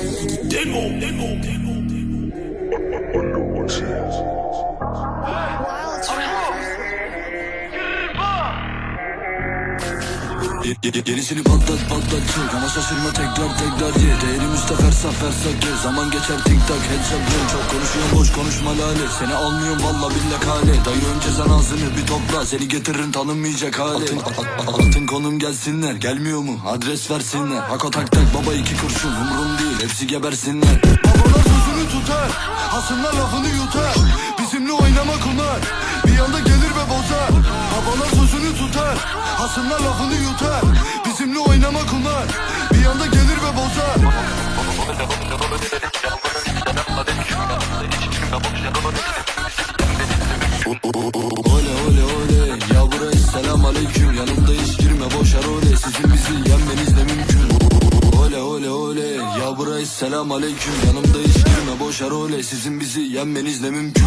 Demo, demo, demo, demo. Yenisini patlat patlat. Çık Ama şaşırma tekrar tekrar ye. Değerim fersa gir. Zaman geçer tik tak headshot vur Çok konuşuyorum boş konuşma lale. Seni almıyorum valla billa kale. Dayı önce sen ağzını bir topla. Seni getiririm tanınmayacak hale. Altın, altın konum gelsinler. Gelmiyor mu? Adres versinler. Hako tak tak baba iki kurşun. Umrum değil hepsi gebersinler. Babalar sözünü tutar. Hasımlar lafını yutar. Bizimle oynama kumar Bir anda gelir ve bozar. Babalar sözünü tutar. Hasımlar lafını yutar Ole ole ole. Ya buraya selam aleyküm. Yanımda hiç girme boş role Sizin bizi yenmeniz de mümkün. Ole ole ole. Ya buraya selam aleyküm. Yanımda hiç girme boş role Sizin bizi yenmeniz de mümkün.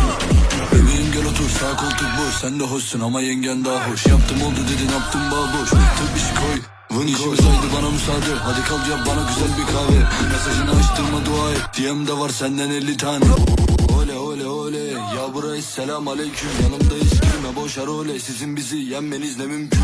Bebeğim gel otur. Sağ koltuk boş. Sen de hoşsun ama yengen daha hoş. Yaptım oldu dedin. Yaptım baboş Tık bir koy İşimiz haydi bana müsaade. Hadi kalk yap bana güzel bir kahve. Mesajını açtırma dua et. DM'de var senden 50 tane. Ole ole ole. Ya buraya selam aleyküm. Yanımda hiç girme boş role Sizin bizi yenmeniz ne mümkün